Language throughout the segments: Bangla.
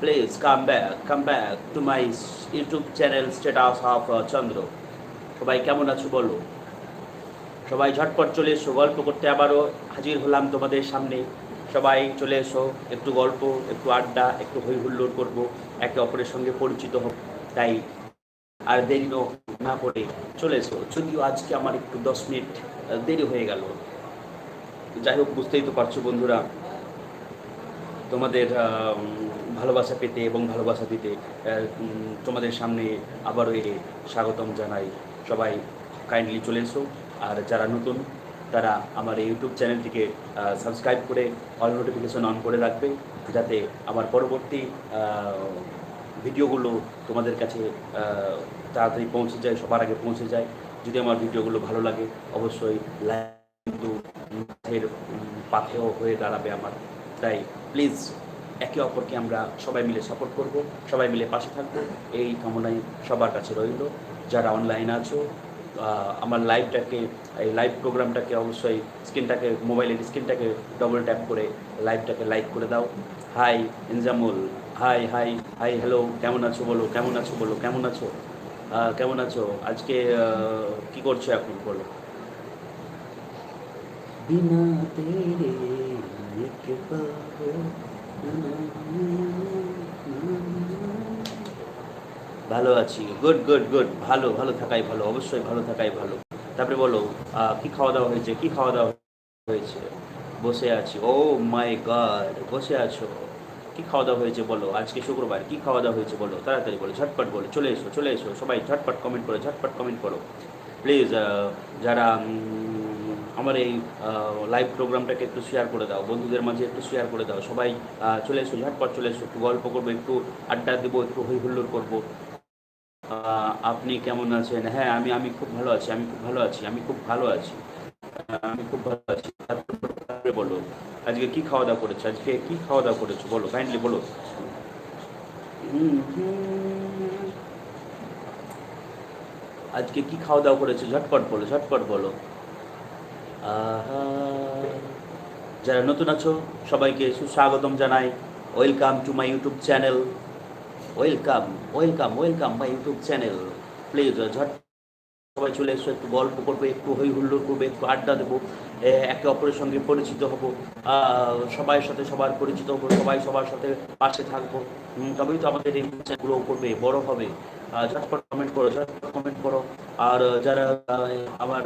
Please come back come back to my YouTube channel status of Chandra সবাই কেমন আছো বলো? সবাই ঝটপট চলে এসো, গল্প করতে আবারও হাজির হলাম তোমাদের সামনে। সবাই চলে এসো, একটু গল্প, একটু আড্ডা, একটু হই হুল্লোড় করব, একে অপরের সঙ্গে পরিচিত হোক, তাই আর দেরি ন- করে চলে এসো। যদিও আজকে আমার একটু দশ মিনিট দেরি হয়ে গেল। যাই হোক, বুঝতেই তো পারছ বন্ধুরা, তোমাদের ভালোবাসা পেতে এবং ভালোবাসা দিতে তোমাদের সামনে আবারও এ স্বাগতম জানাই। সবাই কাইন্ডলি চলে এসো। আর যারা নতুন, তারা আমার এই ইউটিউব চ্যানেলটিকে সাবস্ক্রাইব করে অল নোটিফিকেশন অন করে রাখবে, যাতে আমার পরবর্তী ভিডিওগুলো তোমাদের কাছে তাড়াতাড়ি পৌঁছে যায়, সবার আগে পৌঁছে যায়। যদি আমার ভিডিওগুলো ভালো লাগে, অবশ্যই লাইক কিন্তু পাথেও হয়ে দাঁড়াবে আমার। তাই প্লিজ একে অপরকে আমরা সবাই মিলে সাপোর্ট করব, সবাই মিলে পাশে থাকব, এই কামনাই সবার কাছে রইল। যারা অনলাইন আছো আমার লাইভটাকে এই লাইভ প্রোগ্রামটাকে অবশ্যই স্ক্রিনটাকে মোবাইলের স্ক্রিনটাকে ডবল ট্যাপ করে লাইভটাকে লাইক করে দাও। Hi Injamul hi hi hi hello কেমন আছো বলো, কেমন আছো বলো, কেমন আছো? কেমন আছো? আজকে কি করছ এখন বলো? বিনা তেরে ভালো আছি। গুড গুড গুড ভালো ভালো থাকাই ভালো, অবশ্যই ভালো থাকাই ভালো। তারপরে বলো কি খাওয়া দাওয়া হয়েছে? কি খাওয়া দাওয়া হয়েছে? বসে আছি। ও মাই গড বসে আছো। কি খাওয়া দাওয়া হয়েছে বলো? আজকে শুক্রবার, কি খাওয়া দাওয়া হয়েছে বলো? তাড়াতাড়ি বলো, ঝটপট বলো, চলে এসো চলে এসো। সবাই ঝটপট কমেন্ট করো, ঝটপট কমেন্ট করো। প্লিজ যারা আমার এই লাইভ প্রোগ্রামটাকে একটু শেয়ার করে দাও, বন্ধুদের মাঝে একটু শেয়ার করে দাও, সবাই চলে এসো, ঝটপট চলে এসো, একটু গল্প করব, একটু আড্ডা দেবো, একটু হই হুল্লোড় করব আপনি কেমন আছেন? হ্যাঁ আমি আমি খুব ভালো আছি, আমি খুব ভালো আছি, আমি খুব ভালো আছি। আমি খুব ভালো আছি। বলো, আজকে কি খাওয়া দাওয়া করেছ? আজকে কি খাওয়া দাওয়া করেছ? বলো কাইন্ডলি বলো। আজকে কি খাওয়া দাওয়া করেছ? ঝটপট বলো ঝটপট বলো। যারা নতুন আছো, সবাইকে সুস্বাগতম জানাই। Welcome to my YouTube channel welcome welcome welcome my YouTube channel please ঝট সবাই চলে এসো, একটু গল্প করবে, একটু হই হুল্লোড় করবে, একটু আড্ডা দেবো একে অপরের সঙ্গে পরিচিত হব সবার সাথে সবার পরিচিত হব, সবাই সবার সাথে পাশে থাকব। তবেই তো আমাদের এই গ্রো করবে, বড় হবে। ঝটপট কমেন্ট করো ঝটপট কমেন্ট করো। আর যারা আমার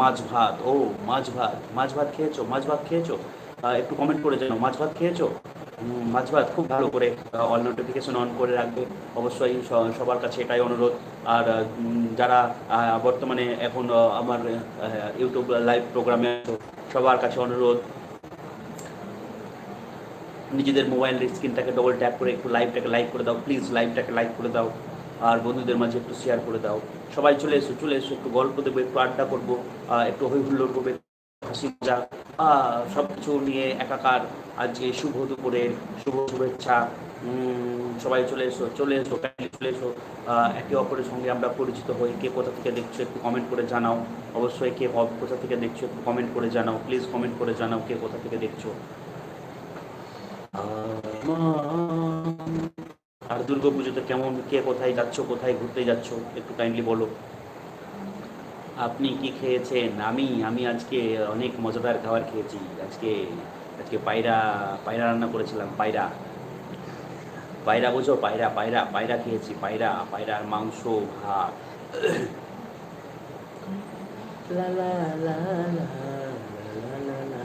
মাছ ভাত, ও, মাছ ভাত মাছ ভাত খেয়েছো, মাছ ভাত খেয়েছো? একটু কমেন্ট করে জানো মাছ ভাত খেয়েছো? মাছ ভাত খুব ভালো করে অল নোটিফিকেশন অন করে রাখবে। অবশ্যই সবার কাছে এটাই অনুরোধ। আর যারা বর্তমানে এখন আমার ইউটিউব লাইভ প্রোগ্রামে সবার কাছে অনুরোধ, নিজেদের মোবাইলের স্ক্রিনটাকে ডবল ট্যাপ করে একটু লাইভটাকে লাইক করে দাও। প্লিজ লাইভটাকে লাইক করে দাও। আর বন্ধুদের মাঝে একটু শেয়ার করে দাও। সবাই চলে এসো চলে এসো, একটু গল্প দেবো, একটু আড্ডা করব একটু হই হুল্লোড় করব হাসি মজা সব কিছু নিয়ে একাকার আজকে শুভ দুপুরের, শুভ শুভেচ্ছা। সবাই চলে এসো চলে এসো চলে এসো। একে অপরের সঙ্গে আমরা পরিচিত হই। কে কোথা থেকে দেখছ একটু কমেন্ট করে জানাও। অবশ্যই ক- কোথা থেকে দেখছ একটু কমেন্ট করে জানাও। প্লিজ কমেন্ট করে জানাও কে কোথা থেকে দেখছ। আর দুর্গা পুজোতে কেমন, কে কোথায় যাচ্ছ, কোথায় ঘুরতে যাচ্ছ, একটু কাইন্ডলি বলো। আপনি কি খেয়েছেন আমি আমি আজকে অনেক মজাদার খাবার খেয়েছি আজকে আজকে পায়রা পায়রা রান্না করেছিলাম পায়রা পায়রা বোঝো পায়রা পায়রা পায়রা খেয়েছি পায়রা পায়রার মাংস ভাত লা লা লা লা লা লা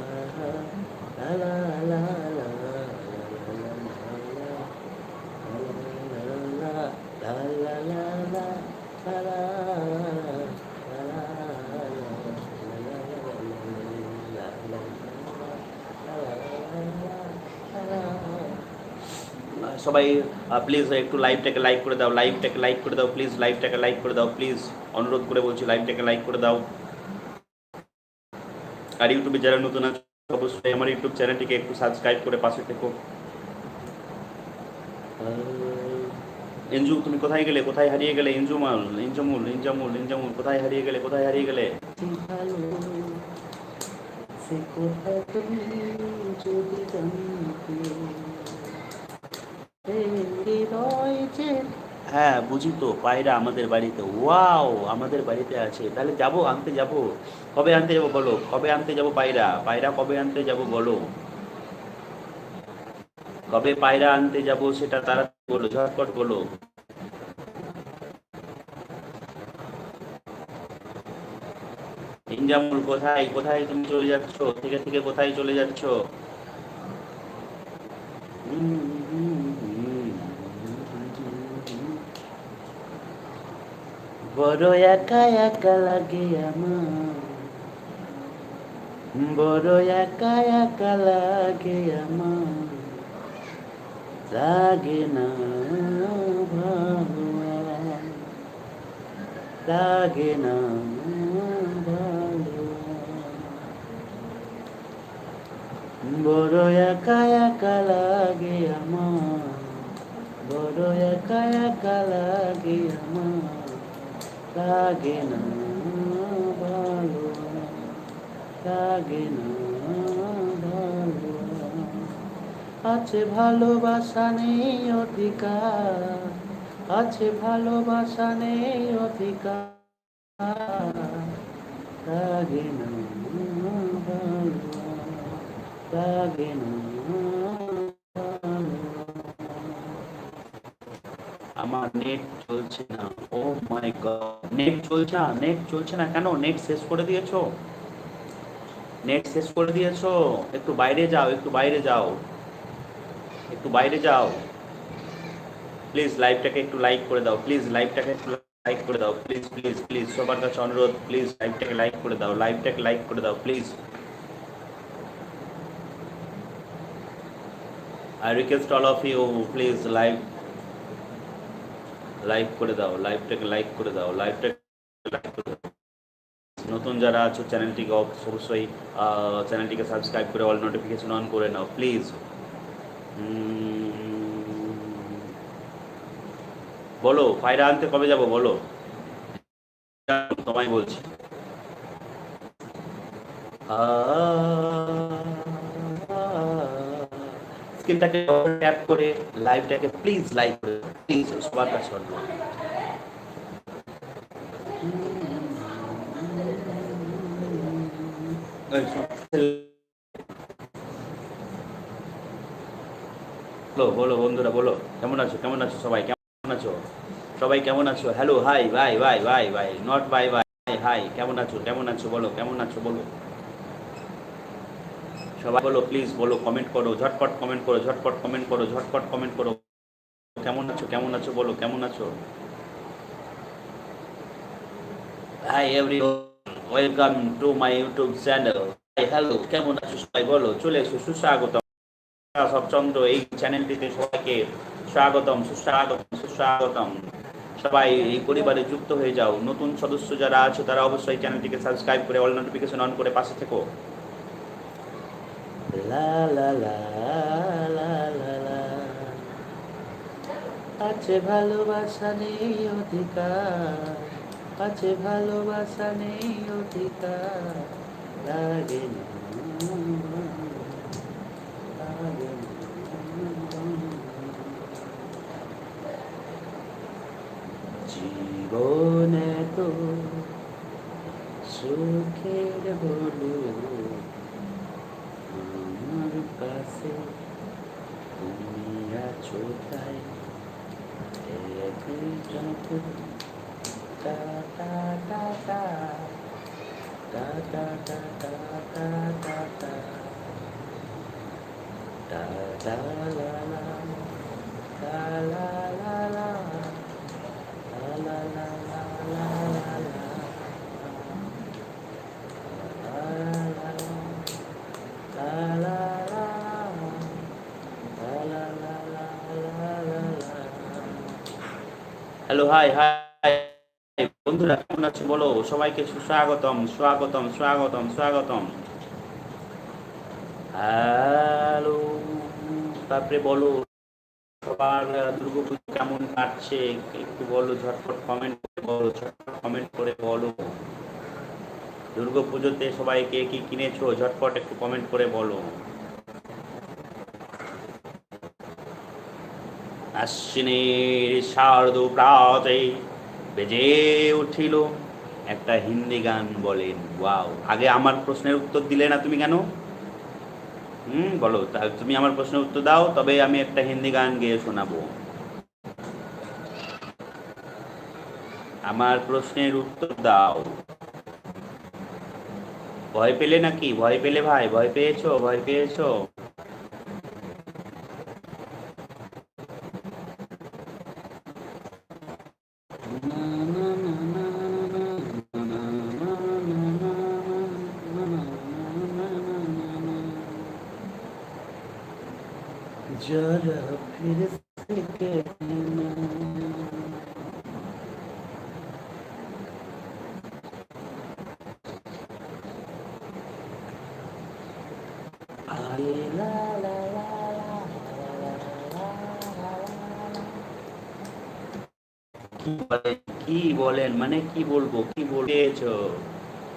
লা লা সবাই প্লিজ একটু লাইভটাকে লাইক করে দাও লাইভটাকে লাইক করে দাও প্লিজ লাইভটাকে লাইক করে দাও প্লিজ অনুরোধ করে বলছি লাইভটাকে লাইক করে দাও। আর ইউটিউবে যারা নতুন আছে, অবশ্যই আমার ইউটিউব চ্যানেলটিকে একটু সাবস্ক্রাইব করে পাশে থেকো। এনজু, তুমি কোথায় গেলে? কোথায় হারিয়ে গেলে? এনজুমাল ইনজামুল ইনজামুল ইনজামুল কোথায় হারিয়ে গেলে? কোথায় হারিয়ে গেলে? সে তুমি যদি জানতে। হ্যাঁ বুঝি তো, পায়রা আমাদের বাড়িতে। ওয়াও, আমাদের বাড়িতে আছে। তাহলে যাব, আনতে যাব? কবে আনতে যাব বলো? কবে আনতে যাব পায়রা? পায়রা কবে আনতে যাব বলো? কবে পায়রা আনতে যাব সেটা তারা বলো, ঝটপট বলো। ইনজামুল কোথায়? কোথায় তুমি চলে যাচ্ছ? থেকে থেকে কোথায় চলে যাচ্ছ? বড় একা একা লাগে আমার। বড় একা একা লাগে আমার। লাগে না ভালো লাগে না ভালো বড় একা একা লাগে আমার। বড় একা একা লাগে আমার। লাগে না ভালো, লাগে না ভালো। আছে ভালোবাসা নেই অধিকার, আছে ভালোবাসা নেই অধিকার। লাগে না ভালো, লাগে না আমার নেট চলছে না। ও মাই গড নেট চলছে না নেট চলছে না কেন? নেট শেষ করে দিয়েছ? নেট শেষ করে দিয়েছ? একটু বাইরে যাও, একটু বাইরে যাও। একটু বাইরে যাও। প্লিজ লাইভটাকে একটু লাইক করে দাও। প্লিজ লাইভটাকে একটু লাইক করে দাও। প্লিজ প্লিজ প্লিজ সবার কাছে অনুরোধ প্লিজ লাইভটাকে লাইক করে দাও। লাইভটাকে লাইক করে দাও please I request all of you please live করে দাও লাইভটাকে লাইক করে দাও লাইভটাকে লাইক করে দাও। নতুন যারা আছো চ্যানেলটিকে অবশ্যই চ্যানেলটিকে সাবস্ক্রাইব করে অল নোটিফিকেশন অন করে নাও প্লিজ বলো পায়রা আনতে কবে যাব, বলো? তোমায় বলছি। স্ক্রিনটাকে ট্যাপ করে লাইভটাকে প্লিজ লাইক করে প্লিজ সবার কাছে অনুরোধ। বলো বলো বন্ধুরা বলো। কেমন আছো? কেমন আছো সবাই? কেমন আছো? সবাই কেমন আছো? Hello hi bye bye bye bye not bye bye hi কেমন আছো? কেমন আছো? বলো কেমন আছো? বলো। সবাই বলো প্লিজ বলো কমেন্ট করো, ঝটপট কমেন্ট করো, ঝটপট কমেন্ট করো, ঝটপট কমেন্ট করো। কেমন আছো কেমন আছো বলো, কেমন আছো? Hi every welcome to my YouTube channel hello কেমন আছো সবাই বলো? চলে এসো সুস্বাগত সবচন্দ্র এই চ্যানেলটিতে সবাইকে স্বাগতম, সুস্বাগতম সুস্বাগতম। সবাই এই পরিবারে যুক্ত হয়ে যাও। নতুন সদস্য যারা আছে, তারা অবশ্যই চ্যানেলটিকে সাবস্ক্রাইব করে অল নোটিফিকেশন অন করে পাশে থেকো। লা লা লা লা লা লা আছে ভালোবাসা নেই অধিকার আছে ভালোবাসা নেই অধিকার লাগে। জীবনে তো সুখের হলো আমার কাছে তুমি আছো তাই একই যখন টা টা টা টা টা টা টা টা টা টা টা টা টা লা লা লা লা লা লা লা লা লা লা লা লা লা হ্যালো হাই হাই। বন্ধুরা, কেমন আছো বলো? সবাইকে সুস্বাগতম, স্বাগতম স্বাগতম স্বাগতম। হ্যালো, তারপরে বলো, সবার দুর্গাপুজো কেমন কাটছে? একটু বলো, ঝটপট কমেন্ট করে বলো, ঝটপট কমেন্ট করে বলো। দুর্গা পুজোতে সবাই কে কি কিনেছো? ঝটপট একটু কমেন্ট করে বলো। আশ্বিনের শারদ প্রাতে বেজে উঠিল। একটা হিন্দি গান বলেন, ওয়াও। আগে আমার প্রশ্নের উত্তর দিলে না তুমি কেন? হুম, বলো তুমি আমার প্রশ্নের উত্তর দাও, তবে আমি একটা হিন্দি গান গেয়ে শোনাবো। আমার প্রশ্নের উত্তর দাও। ভয় পেলে নাকি? ভয় পেলে ভাই, ভয় পেয়েছ? ভয় পেয়েছ? কি বলেন? মানে কি বলব? কি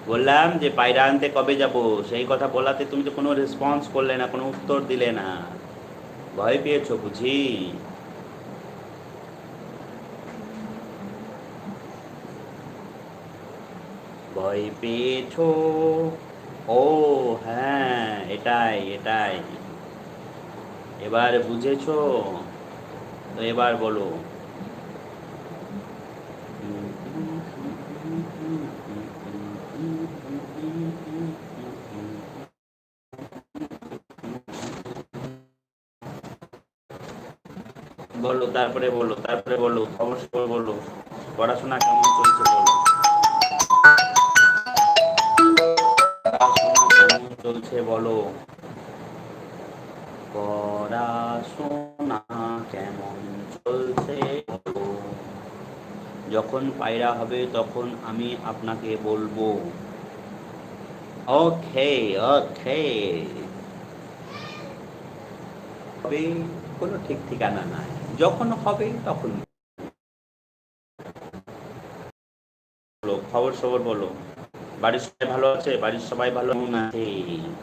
বললাম যে পায়রা আনতে কবে যাব? সেই কথা বলাতে তুমি তো কোনো রেসপন্স করলে না, কোনো উত্তর দিলে না। ভয় পেয়েছ বুঝি? ভয় পেয়েছ? ও হ্যাঁ এটাই এটাই। এবার বুঝেছ? তো এবার বলো। বলো তারপরে বলো তারপরে বলো অবশ্যই বলো পড়াশোনা কেমন চলছে বলো? চলছে বলো? পড়াশোনা কেমন চলছে যখন পায়রা হবে তখন আমি আপনাকে বলব। ওকে ওকে। হবে কোনো ঠিক ঠিকানা নাই। যখন হবে তখন খবর সবর বলো। বাড়ির সবাই ভালো আছে? বাড়ির সবাই ভালো আছে?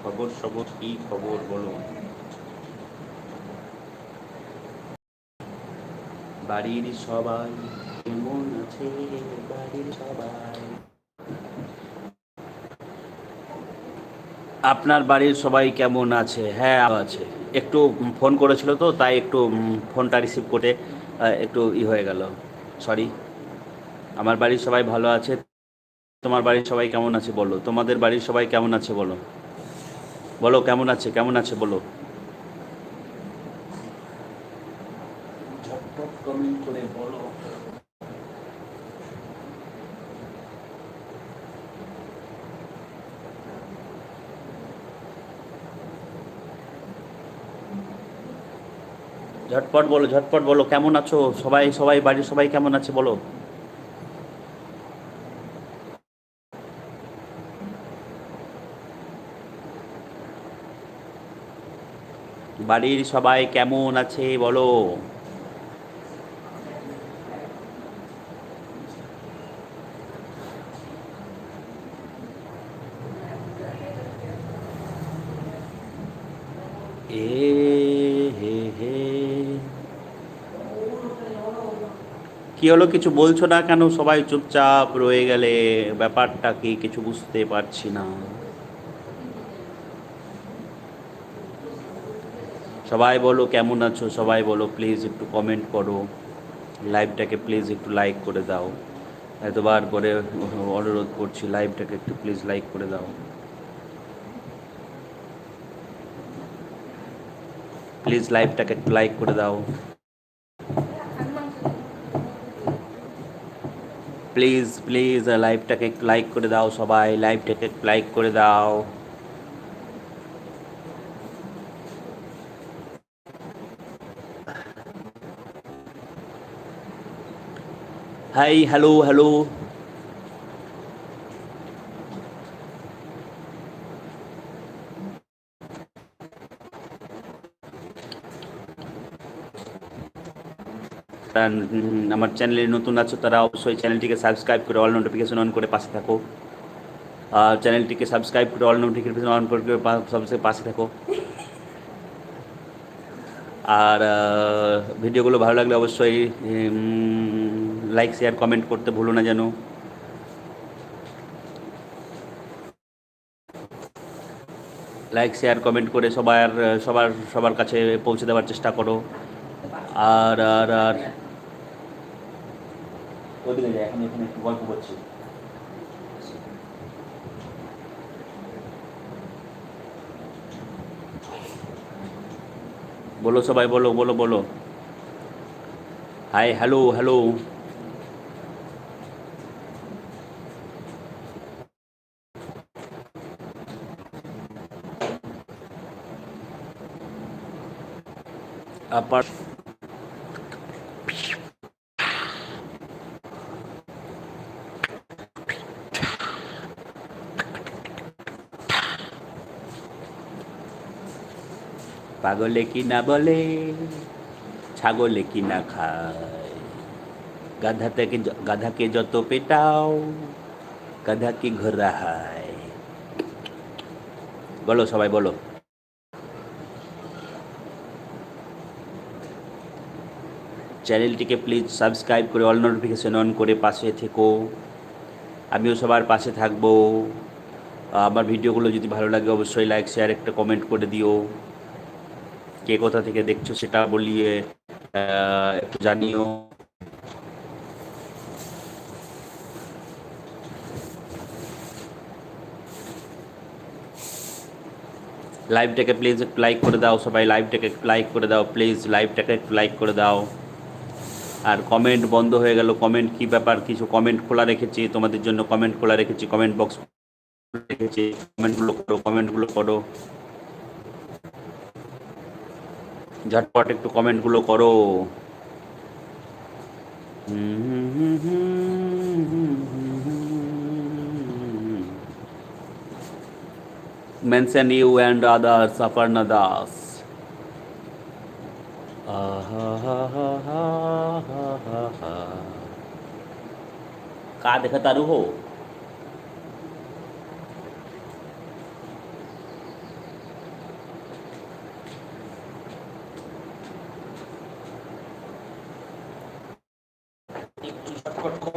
খবর সবর কি খবর বলো? বাড়ির সবাই কেমন আছে? বাড়ির সবাই। আপনার বাড়ির সবাই কেমন আছে? হ্যাঁ আছে। একটু ফোন করেছিল তো, তাই একটু ফোনটা রিসিভ করে একটু ই হয়ে গেল। সরি আমার বাড়ির সবাই ভালো আছে? তোমার বাড়ির সবাই কেমন আছে বলো? তোমাদের বাড়ির সবাই কেমন আছে বলো? বলো, কেমন আছে? কেমন আছে বলো? করে বলো। ঝটপট বলো ঝটপট বলো, কেমন আছো? সবাই সবাই, বাড়ির সবাই কেমন আছে বলো? বাড়ির সবাই কেমন আছে বলো? এ, হে হে। কি হলো কিছু বলছো না কেন? সবাই চুপচাপ রয়ে গেলে ব্যাপারটা কি কিছু বুঝতে পারছি না। সবাই বলো কেমন আছো? সবাই বলো প্লিজ একটু কমেন্ট করো। লাইভটাকে প্লিজ একটু লাইক করে দাও। এতবার করে অনুরোধ করছি লাইভটাকে একটু প্লিজ লাইক করে দাও। প্লিজ লাইভটাকে একটু লাইক করে দাও। প্লিজ প্লিজ লাইভটাকে লাইক করে দাও সবাই লাইভটাকে একটু লাইক করে দাও হাই হ্যালো হ্যালো আমার চ্যানেলে নতুন আছো তারা অবশ্যই চ্যানেলটিকে সাবস্ক্রাইব করে অল নোটিফিকেশন অন করে পাশে থাকো। আর চ্যানেলটিকে সাবস্ক্রাইব করে অল নোটিফিকেশন অন করে সবচেয়ে পাশে থাকো। আর ভিডিওগুলো ভালো লাগলে অবশ্যই লাইক শেয়ার কমেন্ট করতে ভুলো না যেন। লাইক শেয়ার কমেন্ট করে সবার সবার সবার কাছে পৌঁছে দেওয়ার চেষ্টা করো। আর আর আর ওদিকে যাই এখন এখানে একটু গল্প করছি। বলো সবাই, বলো বলো বলো। হাই হ্যালো হ্যালো আপার পাগলে কি না বলে, ছাগলে কি না খায়। গাধা থেকে গাধাকে যত পেটাও গাধা কি ঘর রাহায় বলো সবাই, বলো। চ্যানেলটিকে প্লিজ সাবস্ক্রাইব করে, অল নোটিফিকেশন অন করে পাশে থেকো। আমিও সবার পাশে থাকব। আমার ভিডিওগুলো যদি ভালো লাগে, অবশ্যই লাইক, শেয়ার, একটা কমেন্ট করে দিও। কে কোথা থেকে দেখছ সেটা বলিয়ে একটু জানিও। লাইভটাকে প্লিজ একটু লাইক করে দাও সবাই, লাইভটাকে একটু লাইক করে দাও প্লিজ লাইভটাকে একটু লাইক করে দাও। আর কমেন্ট বন্ধ হয়ে গেল কমেন্ট কি ব্যাপার? কিছু কমেন্ট খোলা রেখেছি, তোমাদের জন্য কমেন্ট খোলা রেখেছি কমেন্ট বক্স রেখেছি কমেন্টগুলো করো কমেন্টগুলো করো। ঝটপট একটু কমেন্টগুলো করো mention you and others Aparna Das. का देखा तारू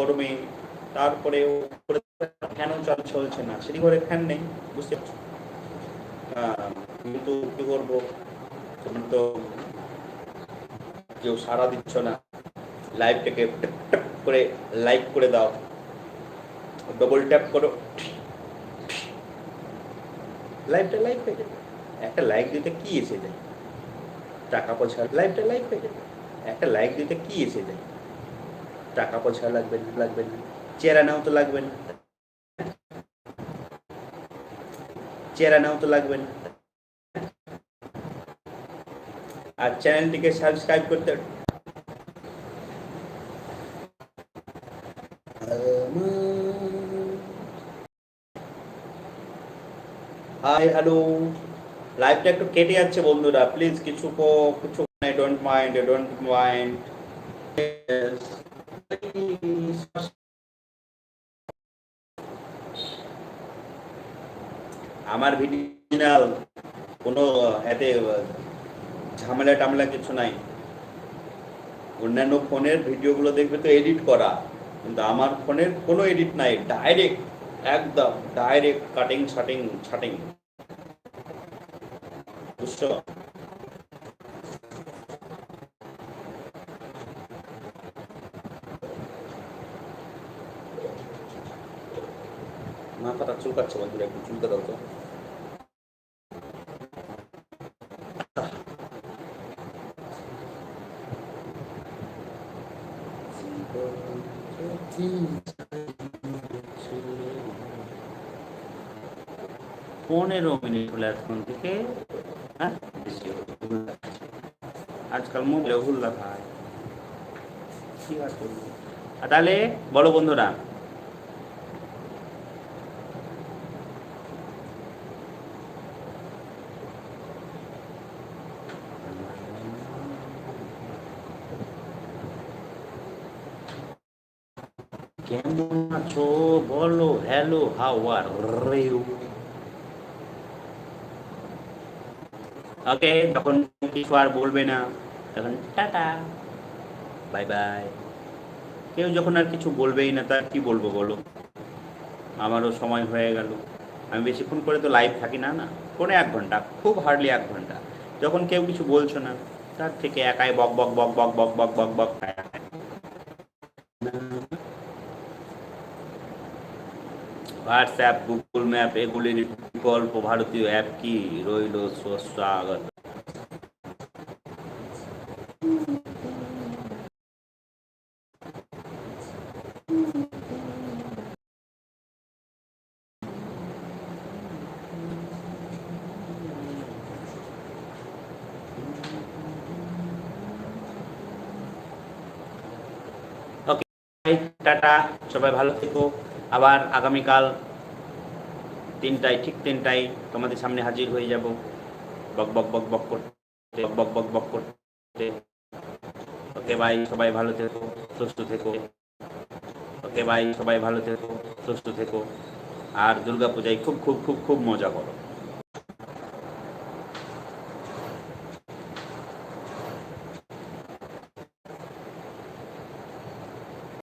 গরমে তারপরেও ফ্যানও চাল চলছে না? সিঁড়ি ঘরে ফ্যান নেই, বুঝতে পারছ? কিন্তু কি করব? তো কেউ সাড়া দিচ্ছ না। লাইভটাকে করে লাইক করে দাও। ডবল ট্যাপ করো। লাইভটা লাইক হয়ে যাবে। একটা লাইক দিতে কি এসে যায়? টাকা পয়সা, লাইভটা লাইক হয়ে যাবে। একটা লাইক দিতে কি এসে যায়? টাকা পয়সা লাগবে না লাগবে না। চেরা নাও তো লাগবে না। চেরা নাও তো লাগবে না। আর চ্যানেলটিকে সাবস্ক্রাইব করতে হাই, হ্যালো। লাইভটা একটু কেটে যাচ্ছে বন্ধুরা। প্লিজ কিছু কিছু ডোন্ট মাইন্ড ডোন্ট মাইন্ড আমার ভিডিও কোনো এতে ঝামেলা টামেলা কিছু নাই। অন্যান্য ফোনের ভিডিওগুলো দেখবে তো এডিট করা, কিন্তু আমার ফোনের কোনো এডিট নাই ডাইরেক্ট একদম ডাইরেক্ট কাটিং ছাটিং ছাটিং বুঝছ? মাথাটা চুলকাচ্ছে বন্ধুরা, একটু চুলকে দাও তো পনেরো মিনিট এখন থেকে হ্যাঁ। আজকাল মোবাইলে ভুল দেখায় কি আর করব? তাহলে বলো বন্ধুরা কেমন আছো বলো আর ইউ ওকে যখন কিছু আর বলবে না তখন টাটা বাই বাই কেউ যখন আর কিছু বলবেই না তার কি বলব বলো আমারও সময় হয়ে গেল আমি বেশিক্ষণ করে তো লাইভ থাকি না না কোনো এক ঘণ্টা খুব হার্ডলি এক ঘণ্টা যখন কেউ কিছু বলছো না তার থেকে একাই বক বক বক বক বক বক বক বক হোয়াটসঅ্যাপ গুগল ম্যাপ এগুলির বিকল্প ভারতীয় অ্যাপ কি? রইল সুস্বাগত টাটা সবাই ভালো থেকো। আবার আগামীকাল তিনটায়, ঠিক তিনটায় তোমাদের সামনে হাজির হয়ে যাব। বক বক বক বক করতে, বক বক বক করতে। ওকে ভাই সবাই ভালো থেকো, সুস্থ থেকো। ওকে ভাই সবাই ভালো থেকো, সুস্থ থেকো। আর দুর্গাপূজায় খুব খুব খুব খুব মজা করো।